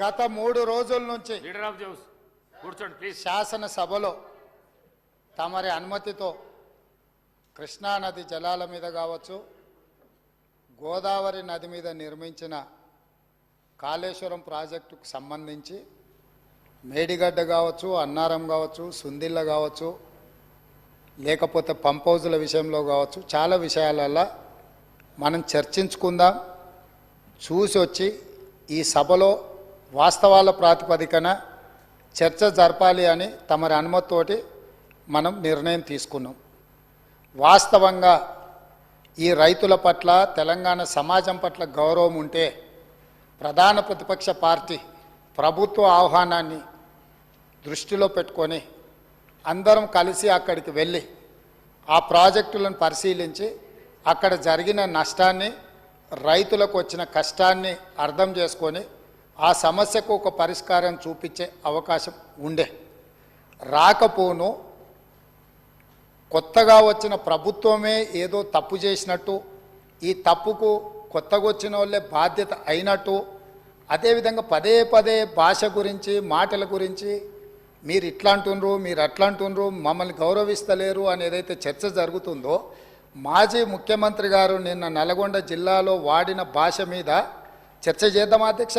గత మూడు రోజుల నుంచి లీడర్ ఆఫ్ జౌస్ కూర్చోండి ప్లీజ్ శాసనసభలో తమరి అనుమతితో కృష్ణానది జలాల మీద కావచ్చు గోదావరి నది మీద నిర్మించిన కాళేశ్వరం ప్రాజెక్టుకు సంబంధించి మేడిగడ్డ కావచ్చు అన్నారం కావచ్చు సుందిల్ల కావచ్చు లేకపోతే పంప్ హౌజుల విషయంలో కావచ్చు చాలా విషయాలల్లో మనం చర్చించుకుందాం. చూసి వచ్చి ఈ సభలో వాస్తవాల ప్రాతిపదికన చర్చ జరపాలి అని తమరి అనుమతితోటి మనం నిర్ణయం తీసుకున్నాం. వాస్తవంగా ఈ రైతుల పట్ల తెలంగాణ సమాజం పట్ల గౌరవం ఉంటే ప్రధాన ప్రతిపక్ష పార్టీ ప్రభుత్వ ఆహ్వానాన్ని దృష్టిలో పెట్టుకొని అందరం కలిసి అక్కడికి వెళ్ళి ఆ ప్రాజెక్టులను పరిశీలించి అక్కడ జరిగిన నష్టాన్ని రైతులకు వచ్చిన కష్టాన్ని అర్థం చేసుకొని ఆ సమస్యకు ఒక పరిష్కారం చూపించే అవకాశం ఉండే. రాకపోను కొత్తగా వచ్చిన ప్రభుత్వమే ఏదో తప్పు చేసినట్టు ఈ తప్పుకు కొత్తగా వచ్చిన వాళ్ళే బాధ్యత అయినట్టు అదేవిధంగా పదే పదే భాష గురించి మాటల గురించి మీరు ఇట్లా అంటుండ్రు మీరు అట్లా అంటుండ్రు మమ్మల్ని గౌరవిస్తలేరు అని ఏదైతే చర్చ జరుగుతుందో మాజీ ముఖ్యమంత్రి గారు నిన్న నల్గొండ జిల్లాలో వాడిన భాష మీద చర్చ చేద్దామా అధ్యక్ష?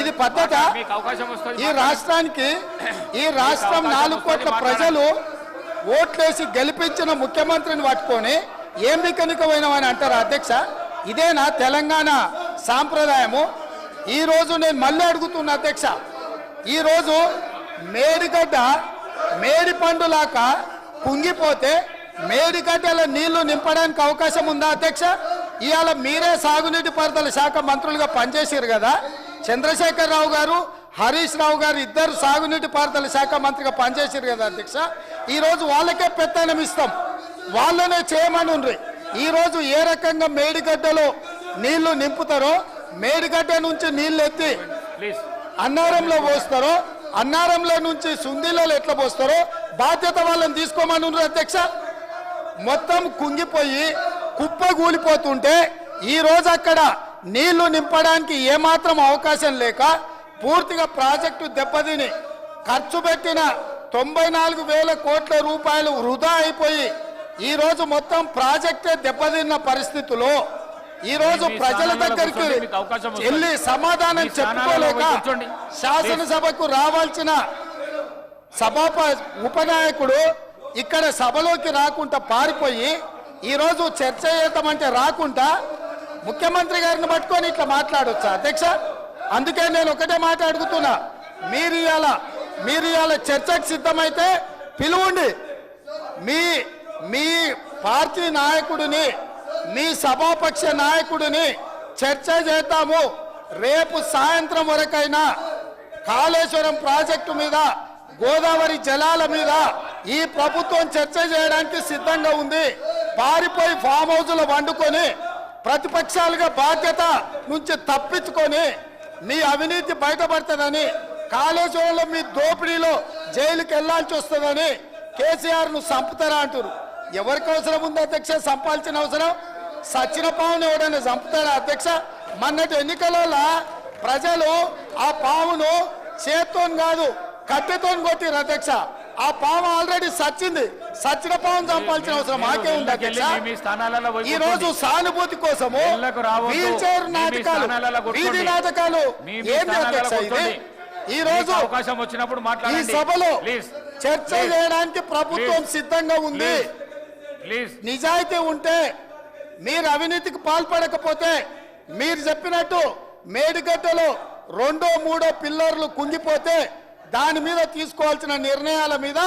ఇది పద్ధత. ఈ రాష్ట్రానికి ఈ రాష్ట్రం నాలుగు కోట్ల ప్రజలు ఓట్లేసి గెలిపించిన ముఖ్యమంత్రిని పట్టుకొని ఏం బికనికమైనవని అంటారు అధ్యక్ష? ఇదేనా తెలంగాణ సాంప్రదాయము? ఈ రోజు నేను మళ్ళీ అడుగుతున్నా అధ్యక్ష. ఈ రోజు మేడిగడ్డ మేడి పండులాక కుంగిపోతే మేడిగడ్డల నీళ్ళు నింపడానికి అవకాశం ఉందా అధ్యక్ష? ఇవాళ మీరే సాగునీటి పారుదల శాఖ మంత్రులుగా పనిచేసారు కదా. చంద్రశేఖర్ రావు గారు హరీష్ రావు గారు ఇద్దరు సాగునీటి పారుదల శాఖ మంత్రిగా పనిచేసారు కదా అధ్యక్ష. ఈ రోజు వాళ్ళకే పెత్తనం ఇస్తాం. వాళ్ళనే చేయమని ఉండ్రి ఈ రోజు ఏ రకంగా మేడిగడ్డలో నీళ్ళు నింపుతారో మేడిగడ్డ నుంచి నీళ్ళు ఎత్తి అన్నారంలో పోస్తారో అన్నారంలో నుంచి సుందీలలో ఎట్లా పోస్తారో బాధ్యత వాళ్ళని తీసుకోమని ఉన్నారు అధ్యక్ష. మొత్తం కుంగిపోయి కుప్ప కూలిపోతుంటే ఈ రోజు అక్కడ నీళ్ళు నింపడానికి ఏమాత్రం అవకాశం లేక పూర్తిగా ప్రాజెక్టు దెబ్బతిని ఖర్చు పెట్టిన తొంభై నాలుగు వేల కోట్ల రూపాయలు వృధా అయిపోయి ఈ రోజు మొత్తం ప్రాజెక్టే దెబ్బతిన్న పరిస్థితిలో ఈ రోజు మీ ప్రజల దగ్గరికి. వెళ్ళి సమాధానం చెప్పుకోలేక. శాసనసభకు రావాల్సిన సభాప ఉపనాయకుడు ఇక్కడ సభలోకి రాకుండా పారిపోయి ఈరోజు చర్చ చేద్దామంటే రాకుండా ముఖ్యమంత్రి గారిని పట్టుకొని ఇట్లా మాట్లాడొచ్చా? అధ్యక్ష అందుకే నేను ఒకటే మాట అడుగుతున్నా. మీరు ఇవాళ మీరు ఇవాళ చర్చకు సిద్ధమైతే పిలువండి. మీ మీ పార్టీ నాయకుడిని మీ సభాపక్ష నాయకుడిని చర్చ చేద్దాము. రేపు సాయంత్రం వరకైనా కాళేశ్వరం ప్రాజెక్టు మీద గోదావరి జలాల మీద ఈ ప్రభుత్వం చర్చ చేయడానికి సిద్ధంగా ఉంది. పారిపోయి ఫామ్ హౌస్లో వండుకొని ప్రతిపక్షాలుగా బాధ్యత నుంచి తప్పించుకొని మీ అవినీతి బయటపడుతుందని కాళేశ్వరంలో మీ దోపిడీలో జైలుకి వెళ్ళాల్సి వస్తుందని కేసీఆర్ను చంపుతారా అంటారు ఎవరికి అవసరం ఉంది అధ్యక్ష? చంపాల్సిన అవసరం? సచిన పావును ఎవడైనా చంపుతారా అధ్యక్ష? మొన్నటి ఎన్నికలలో ప్రజలు ఆ పావును చేత్తో కాదు కట్టెతో కొట్టిరు అధ్యక్ష. ఆ పాము ఆల్రెడీ సచ్చింది. సచ్చిన పావును చంపాల్సిన అవసరం మాకే ఉంది ఈ రోజు. సానుభూతి కోసము. వీల్ చైర్ నాటకాలు. వీధి నాటకాలు అధ్యక్ష ఇది. ఈ రోజు అవకాశం వచ్చినప్పుడు ఈ మాట్లాడండి సభలో చర్చ. చేయడానికి ప్రభుత్వం. సిద్ధంగా ఉంది నిజాయితీ ఉంటే మీరు అవినీతికి పాల్పడకపోతే మీరు చెప్పినట్టు మేడిగడ్డలో రెండో మూడో పిల్లర్లు కుంగిపోతే దాని మీద తీసుకోవాల్సిన నిర్ణయాల మీద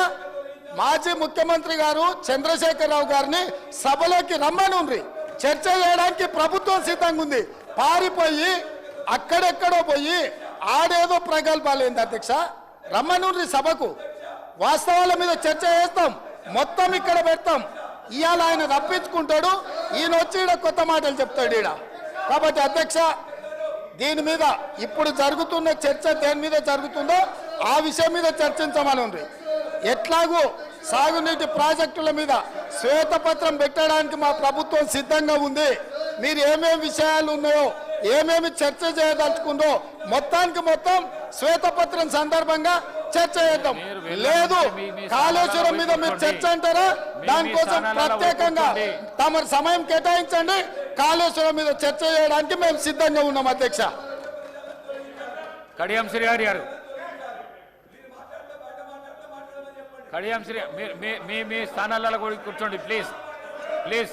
మాజీ ముఖ్యమంత్రి గారు చంద్రశేఖరరావు గారిని సభలోకి రమ్మనుండ్రి. చర్చ చేయడానికి ప్రభుత్వం సిద్ధంగా ఉంది. పారిపోయి అక్కడెక్కడో పోయి ఆడేదో ప్రగల్భాలు ఏంది అధ్యక్ష? రమ్మనుండ్రి సభకు. వాస్తవాల మీద చర్చ చేస్తాం. మొత్తం ఇక్కడ పెడతాం. ఇవాళ ఆయన రప్పించుకుంటాడు. ఈయన వచ్చి ఈడ కొత్త మాటలు చెప్తాడు ఈడ. కాబట్టి అధ్యక్ష దీని మీద ఇప్పుడు జరుగుతున్న చర్చ దేని మీద జరుగుతుందో ఆ విషయం మీద చర్చించమని ఉంది ఎట్లాగూ సాగునీటి ప్రాజెక్టుల మీద శ్వేతపత్రం పెట్టడానికి మా ప్రభుత్వం సిద్ధంగా ఉంది. మీరు ఏమేమి విషయాలు ఉన్నాయో ఏమేమి చర్చ చేయదలుచుకుందో మొత్తానికి మొత్తం శ్వేతపత్రం సందర్భంగా చర్చ చేద్దాం. లేదు కాళేశ్వరం మీద మీరు చర్చ అంటారా? దానికోసం ప్రత్యేకంగా. తమరు సమయం కేటాయించండి. కాళేశ్వరం మీద చర్చ చేయడానికి మేము సిద్ధంగా ఉన్నాం అధ్యక్ష. కడియం శ్రీహరి గారు. కడియం శ్రీ మీ- మీ మీ మీ స్థానాలలో కూడా కూర్చోండి ప్లీజ్ ప్లీజ్